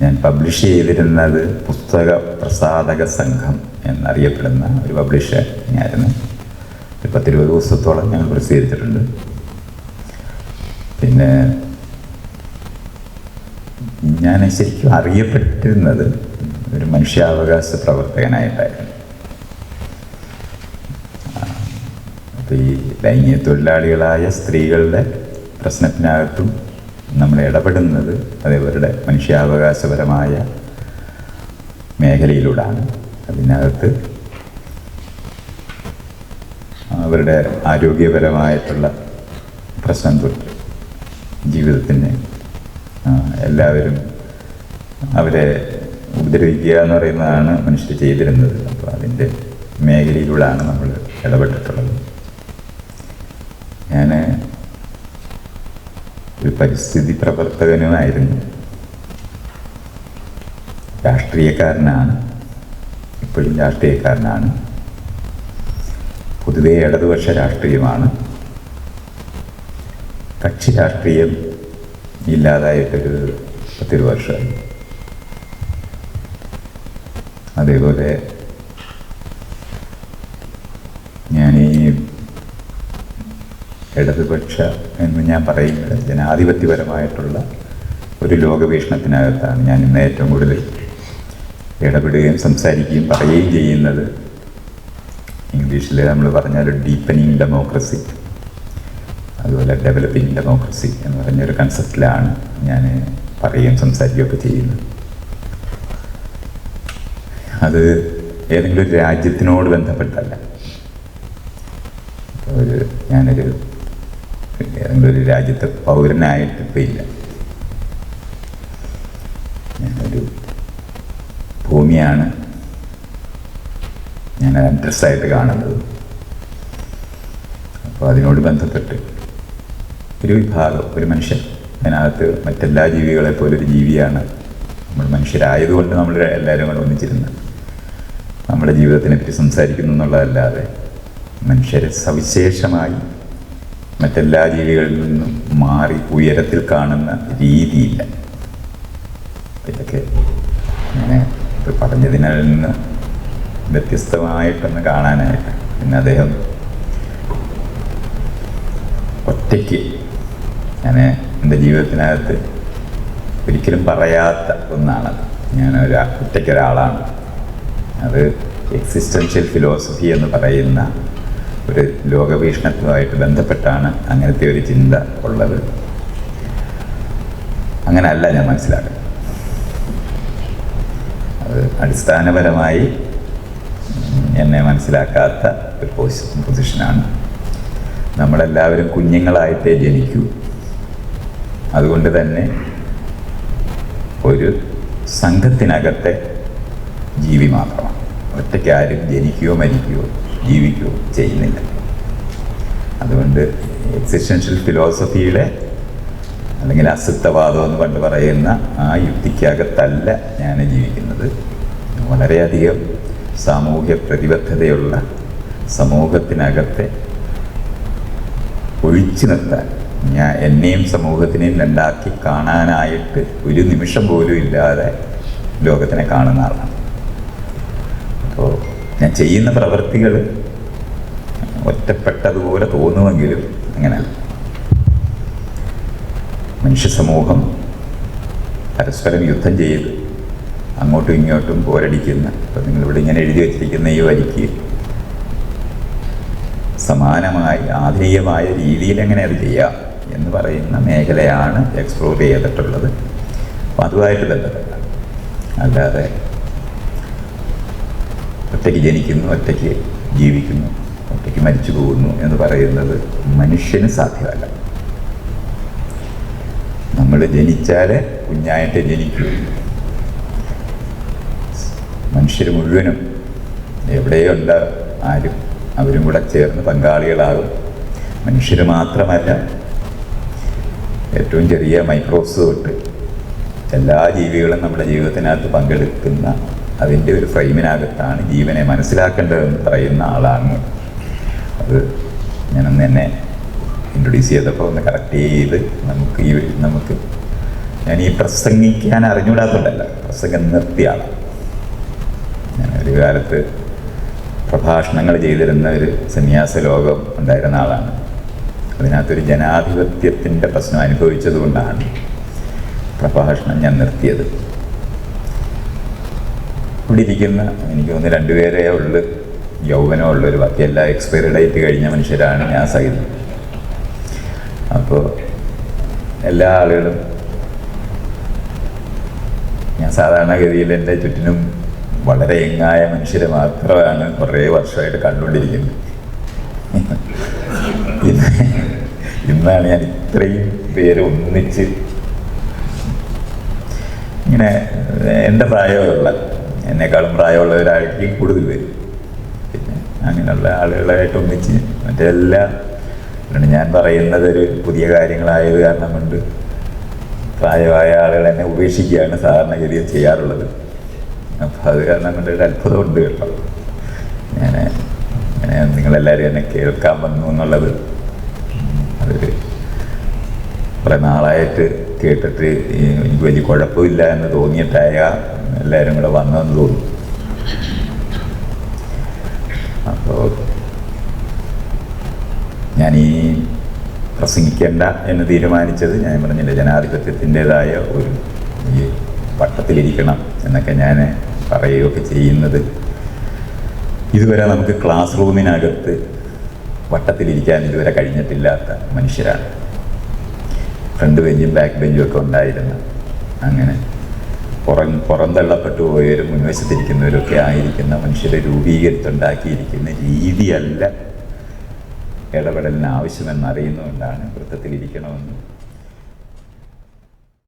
ഞാൻ പബ്ലിഷ് ചെയ്തിരുന്നത് പുസ്തക പ്രസാധക സംഘം എന്നറിയപ്പെടുന്ന ഒരു പബ്ലിഷർ ആയിരുന്നു ഒരു പത്തിരുപത് ദിവസത്തോളം ഞങ്ങൾ പ്രസിദ്ധീകരിച്ചിട്ടുണ്ട്. പിന്നെ ഞാൻ ശരിക്കും അറിയപ്പെട്ടിരുന്നത് ഒരു മനുഷ്യാവകാശ പ്രവർത്തകനായിട്ടായിരുന്നു. അപ്പോൾ ഈ ലൈംഗിക തൊഴിലാളികളായ സ്ത്രീകളുടെ പ്രശ്നത്തിനകത്തും നമ്മൾ ഇടപെടുന്നത് അതേവരുടെ മനുഷ്യാവകാശപരമായ മേഖലയിലൂടെയാണ് അതിനകത്ത് അവരുടെ ആരോഗ്യപരമായിട്ടുള്ള പ്രശ്നം തൊട്ട് ജീവിതത്തിന് എല്ലാവരും അവരെ ഉപദ്രവിക്കുക എന്ന് പറയുന്നതാണ് മനുഷ്യർ ചെയ്തിരുന്നത്. അപ്പോൾ അതിന്റെ മേഖലയിലൂടെയാണ് നമ്മൾ ഇടപെട്ടിട്ടുള്ളത് ഞാൻ ഒരു പരിസ്ഥിതി പ്രവർത്തകനുമായിരുന്നു. രാഷ്ട്രീയക്കാരനാണ് ഇപ്പോഴും രാഷ്ട്രീയക്കാരനാണ്. പൊതുവേ ഇടതുപക്ഷ രാഷ്ട്രീയമാണ്. കക്ഷി രാഷ്ട്രീയം ഇല്ലാതായിട്ടൊരു പത്തിരു വർഷമായി. അതേപോലെ ഞാൻ ഈ ഇടതുപക്ഷ എന്ന് ഞാൻ പറയുന്നത് ജനാധിപത്യപരമായിട്ടുള്ള ഒരു ലോകവീക്ഷണത്തിനകത്താണ് ഞാൻ ഇന്ന് ഏറ്റവും കൂടുതൽ ഇടപെടുകയും സംസാരിക്കുകയും പറയുകയും ചെയ്യുന്നത്. ഇംഗ്ലീഷിൽ നമ്മൾ പറഞ്ഞാൽ ഡീപ്പനിങ് ഡെമോക്രസി അതുപോലെ ഡെവലപ്പിംഗ് ഡെമോക്രസി എന്ന് പറഞ്ഞൊരു കൺസെപ്റ്റിലാണ് ഞാൻ പറയുകയും സംസാരിക്കുകയൊക്കെ ചെയ്യുന്നത്. അത് ഏതെങ്കിലും ഒരു രാജ്യത്തിനോട് ബന്ധപ്പെട്ടല്ല ഒരു ഞാനൊരു ഏതെങ്കിലും ഒരു രാജ്യത്തെ പൗരനായിട്ട് ഇപ്പം ഇല്ല ഞാനൊരു ഭൂമിയാണ്. ഞാൻ അഡ്രസ്സായിട്ട് കാണുന്നത്. അപ്പോൾ അതിനോട് ബന്ധപ്പെട്ട് ഒരു വിഭാഗം ഒരു മനുഷ്യൻ. അതിനകത്ത് മറ്റെല്ലാ ജീവികളെ ഒരു ജീവിയാണ് നമ്മൾ മനുഷ്യരായതുകൊണ്ട് നമ്മൾ എല്ലാവരും കൂടെ ഒന്നിച്ചിരുന്ന് നമ്മുടെ ജീവിതത്തിനെ പറ്റി സംസാരിക്കുന്നു എന്നുള്ളതല്ലാതെ മനുഷ്യരെ സവിശേഷമായി മറ്റെല്ലാ ജീവികളിൽ നിന്നും മാറി ഉയരത്തിൽ കാണുന്ന രീതിയില്ല. ഇതൊക്കെ ഞാൻ ഇത് പറഞ്ഞതിൽ നിന്ന് വ്യത്യസ്തമായിട്ടൊന്ന് കാണാനായിട്ട് പിന്നെ അദ്ദേഹം ഒറ്റയ്ക്ക് ഞാൻ എന്റെ ജീവിതത്തിനകത്ത് ഒരിക്കലും പറയാത്ത ഒന്നാണത്. ഞാൻ ഒരു ഒറ്റയ്ക്കൊരാളാണ് അത് എക്സിസ്റ്റൻഷ്യൽ ഫിലോസഫി എന്ന് പറയുന്ന ഒരു ലോകവീക്ഷണത്തുമായിട്ട് ബന്ധപ്പെട്ടാണ് അങ്ങനത്തെ ഒരു ചിന്ത ഉള്ളത്. അങ്ങനെയല്ല ഞാൻ മനസ്സിലാക്കുന്നത്. അത് അടിസ്ഥാനപരമായി എന്നെ മനസ്സിലാക്കാത്ത ഒരു പൊസിഷനാണ് നമ്മളെല്ലാവരും കുഞ്ഞുങ്ങളായിട്ടേ ജനിക്കൂ. അതുകൊണ്ട് തന്നെ ഒരു സംഘത്തിനകത്തെ ജീവി മാത്രമാണ്. ഒറ്റയ്ക്ക് ആരും ജനിക്കുകയോ മരിക്കുകയോ ജീവിക്കുകയോ ചെയ്യുന്നില്ല അതുകൊണ്ട് എക്സിസ്റ്റൻഷ്യൽ ഫിലോസഫിയുടെ അല്ലെങ്കിൽ അസിദ്ധവാദം എന്ന് പണ്ട് പറയുന്ന ആ യുക്തിക്കകത്തല്ല ഞാൻ ജീവിക്കുന്നത്. വളരെയധികം സാമൂഹ്യ പ്രതിബദ്ധതയുള്ള സമൂഹത്തിനകത്തെ ഒഴിച്ചു നിർത്താൻ ഞാൻ എന്നെയും സമൂഹത്തിനെയും രണ്ടാക്കി കാണാനായിട്ട് ഒരു നിമിഷം പോലും ഇല്ലാതെ ലോകത്തിനെ കാണുന്ന ആളാണ്. ഞാൻ ചെയ്യുന്ന പ്രവൃത്തികൾ ഒറ്റപ്പെട്ടതുപോലെ തോന്നുമെങ്കിലും അങ്ങനെ മനുഷ്യ സമൂഹം പരസ്പരം യുദ്ധം ചെയ്ത് അങ്ങോട്ടും ഇങ്ങോട്ടും പോരടിക്കുന്ന ഇപ്പം നിങ്ങളിവിടെ ഇങ്ങനെ എഴുതി വച്ചിരിക്കുന്ന ഈ വരിക്ക് സമാനമായി ആധുനികമായ രീതിയിൽ എങ്ങനെ അത് ചെയ്യാം എന്ന് പറയുന്ന മേഖലയാണ് എക്സ്പ്ലോർ ചെയ്തിട്ടുള്ളത്. അപ്പം അതുമായിട്ട് ബന്ധപ്പെട്ട അല്ലാതെ ഒറ്റയ്ക്ക് ജനിക്കുന്നു ഒറ്റയ്ക്ക് ജീവിക്കുന്നു ഒറ്റയ്ക്ക് മരിച്ചു പോകുന്നു എന്ന് പറയുന്നത് മനുഷ്യന് സാധ്യമല്ല. നമ്മൾ ജനിച്ചാൽ കുഞ്ഞായിട്ട് ജനിക്കുകയുള്ളൂ മനുഷ്യർ മുഴുവനും എവിടെയുണ്ട് ആരും അവരും കൂടെ ചേർന്ന് പങ്കാളികളാകും. മനുഷ്യർ മാത്രമല്ല ഏറ്റവും ചെറിയ മൈക്രോസ് തൊട്ട് എല്ലാ ജീവികളും നമ്മുടെ ജീവിതത്തിനകത്ത് പങ്കെടുക്കുന്ന അതിന്റെ ഒരു ഫ്രെയിമിനകത്താണ് ജീവനെ മനസ്സിലാക്കേണ്ടതെന്ന് പറയുന്ന ആളാണ്. അത് ഞാനൊന്ന് എന്നെ ഇൻട്രൊഡ്യൂസ് ചെയ്തപ്പോൾ ഒന്ന് കറക്റ്റ് ചെയ്ത് നമുക്ക് ഈ നമുക്ക് ഞാൻ ഈ പ്രസംഗിക്കാൻ അറിഞ്ഞുകൂടാത്തതല്ല പ്രസംഗം നിർത്തിയാണ് ഞാൻ ഒരു കാലത്ത് പ്രഭാഷണങ്ങൾ ചെയ്തിരുന്ന ഒരു സന്യാസ ലോകം ഉണ്ടായിരുന്ന ആളാണ്. അതിനകത്തൊരു ജനാധിപത്യത്തിന്റെ പ്രശ്നം അനുഭവിച്ചതുകൊണ്ടാണ് പ്രഭാഷണം ഞാൻ നിർത്തിയത്. ഇവിടെ ഇരിക്കുന്ന എനിക്ക് തോന്നുന്നു രണ്ടുപേരേ ഉള്ളു. യൗവനമുള്ളൊരു ബാക്കി എല്ലാ എക്സ്പയറി ഡേറ്റ് കഴിഞ്ഞ മനുഷ്യരാണ് ഞാൻ സഹിതം. അപ്പോൾ എല്ലാ ആളുകളും ഞാൻ സാധാരണഗതിയിൽ എന്റെ ചുറ്റിനും വളരെ എങ്ങായ മനുഷ്യരെ മാത്രമാണ് കുറേ വർഷമായിട്ട് കണ്ടുകൊണ്ടിരിക്കുന്നത്. ഇന്ന് ഇന്നാണ് ഞാൻ ഇത്രയും പേര് ഒന്നിച്ച് ഇങ്ങനെ എന്റെ പ്രായമുള്ള എന്നെക്കാളും പ്രായമുള്ളവരായിരിക്കും കൂടുതൽ പേര്. പിന്നെ അങ്ങനെയുള്ള ആളുകളായിട്ട് ഒന്നിച്ച് മറ്റെല്ലാ ഞാൻ പറയുന്നത് ഒരു പുതിയ കാര്യങ്ങളായത് കാരണം കൊണ്ട് പ്രായമായ ആളുകൾ എന്നെ ഉപേക്ഷിക്കുകയാണ് സാധാരണഗതിയിൽ ചെയ്യാറുള്ളത്. അപ്പോൾ അത് കാരണം കൊണ്ട് ഒരു അത്ഭുതമുണ്ട് കേട്ടോ. ഞാൻ അങ്ങനെ നിങ്ങളെല്ലാവരും എന്നെ കേൾക്കാൻ വന്നു എന്നുള്ളത്. അതൊരു കുറേ നാളായിട്ട് കേട്ടിട്ട് എനിക്ക് വലിയ കുഴപ്പമില്ല എന്ന് തോന്നിയിട്ടായ എല്ലാവരും കൂടെ വന്നതെന്ന് തോന്നുന്നു. അപ്പോൾ ഞാൻ ഈ പ്രസംഗിക്കേണ്ട എന്ന് തീരുമാനിച്ചത് ഞാൻ പറഞ്ഞില്ല ജനാധിപത്യത്തിന്റെതായ ഒരു ഈ വട്ടത്തിലിരിക്കണം എന്നൊക്കെ ഞാൻ പറയുകയൊക്കെ ചെയ്യുന്നത്. ഇതുവരെ നമുക്ക് ക്ലാസ് റൂമിനകത്ത് വട്ടത്തിലിരിക്കാൻ ഇതുവരെ കഴിഞ്ഞിട്ടില്ലാത്ത മനുഷ്യരാണ്. ഫ്രണ്ട് ബെഞ്ചും ബാക്ക് ബെഞ്ചും ഒക്കെ ഉണ്ടായിരുന്നു. അങ്ങനെ പുറം പുറന്തള്ളപ്പെട്ടു പോയവരും മുൻവശത്തിരിക്കുന്നവരൊക്കെ ആയിരിക്കുന്ന മനുഷ്യരെ രൂപീകരിച്ചുണ്ടാക്കിയിരിക്കുന്ന രീതിയല്ല ഇടപെടലിന് ആവശ്യമെന്ന് അറിയുന്നതുകൊണ്ടാണ് വൃത്തത്തിലിരിക്കണമെന്ന്